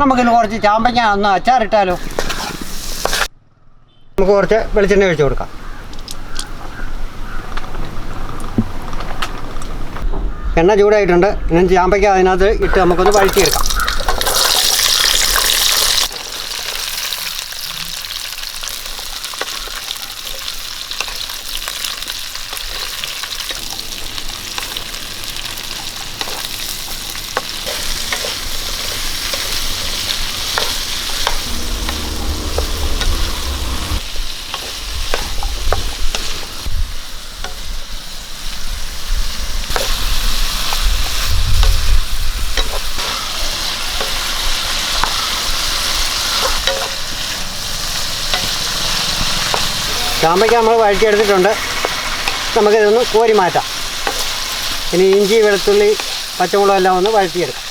നമുക്കിന്ന് കുറച്ച് ചാമ്പങ്ങ ഒന്ന് അച്ചാറിട്ടാലോ? നമുക്ക് കുറച്ച് വെളിച്ചെണ്ണ ഒഴിച്ചു കൊടുക്കാം. എണ്ണ ചൂടായിട്ടുണ്ട്. ഇനി ചാമ്പയ്ക്ക അതിനകത്ത് ഇട്ട് നമുക്കൊന്ന് വഴറ്റിയെടുക്കാം. ചാമ്പയ്ക്ക നമ്മൾ വഴറ്റിയെടുത്തിട്ടുണ്ട്. നമുക്കിതൊന്ന് കോരി മാറ്റാം ഇനി ഇഞ്ചി വെളുത്തുള്ളി പച്ചമുളകെല്ലാം ഒന്ന് വഴറ്റിയെടുക്കാം.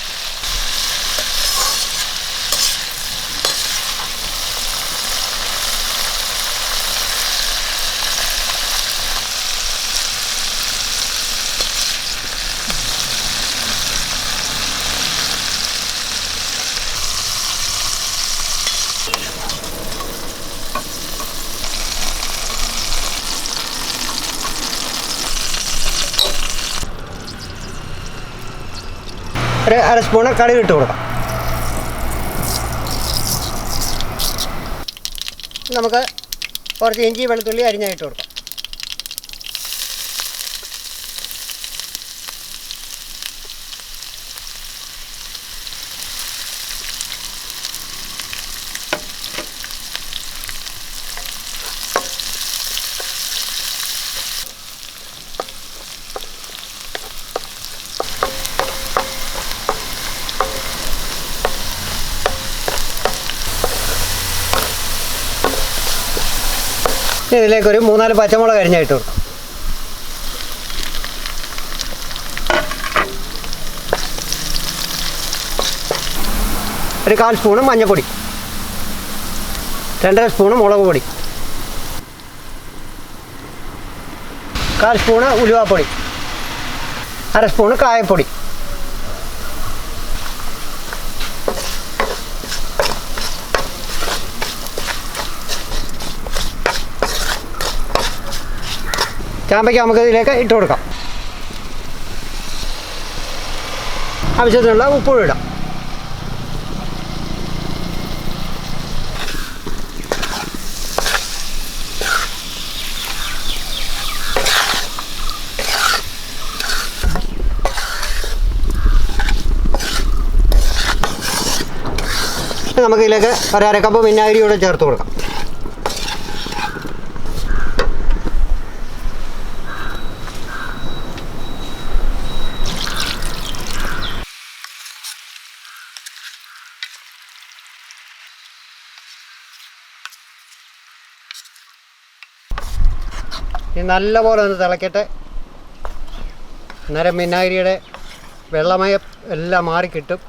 ഒരു അര സ്പൂണ് കടുക് ഇട്ട് കൊടുക്കാം. നമുക്ക് കുറച്ച് ഇഞ്ചി വെളുത്തുള്ളി അരിഞ്ഞായിട്ട് കൊടുക്കാം. ഇതിലേക്ക് ഒരു മൂന്നാൽ പച്ചമുളക് അരിഞ്ഞായിട്ട് കൊടുക്കും. ഒരു കാൽ സ്പൂണ് മഞ്ഞൾപ്പൊടി. രണ്ടര സ്പൂണ് മുളക് പൊടി. കാൽ സ്പൂണ് ഉലുവാപ്പൊടി. അര സ്പൂണ് കായപ്പൊടി. ചാമ്പയ്ക്ക് നമുക്ക് ഇതിലേക്ക് ഇട്ട് കൊടുക്കാം. ആവശ്യത്തിനുള്ള ഉപ്പും ഇടാം. നമുക്ക് ഇതിലേക്ക് ഒരു അര കപ്പ് വിനാഗിരി കൂടെ ചേർത്ത് കൊടുക്കാം. ഇത് നല്ലപോലെ ഒന്ന് തിളക്കട്ടെ. അന്നേരം വിനാഗിരിയുടെ വെള്ളമയം എല്ലാം മാറിക്കിട്ടും.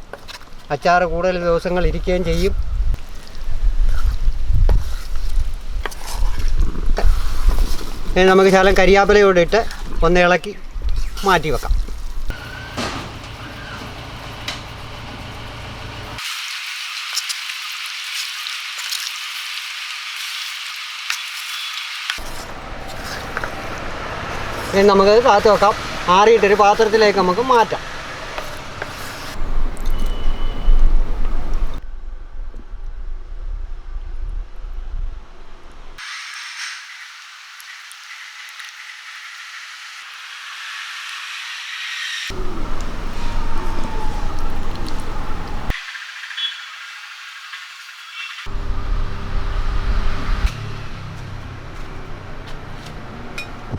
അച്ചാർ കൂടുതൽ ദിവസങ്ങൾ ഇരിക്കുകയും ചെയ്യും. ഇനി നമുക്ക് ശകലം കരിയാപ്പിലയോടിട്ട് ഒന്ന് ഇളക്കി മാറ്റി വെക്കാം ഇനി നമുക്ക് കാത്തു വെക്കാം. ആറിയിട്ടൊരു പാത്രത്തിലേക്ക് നമുക്ക് മാറ്റാം.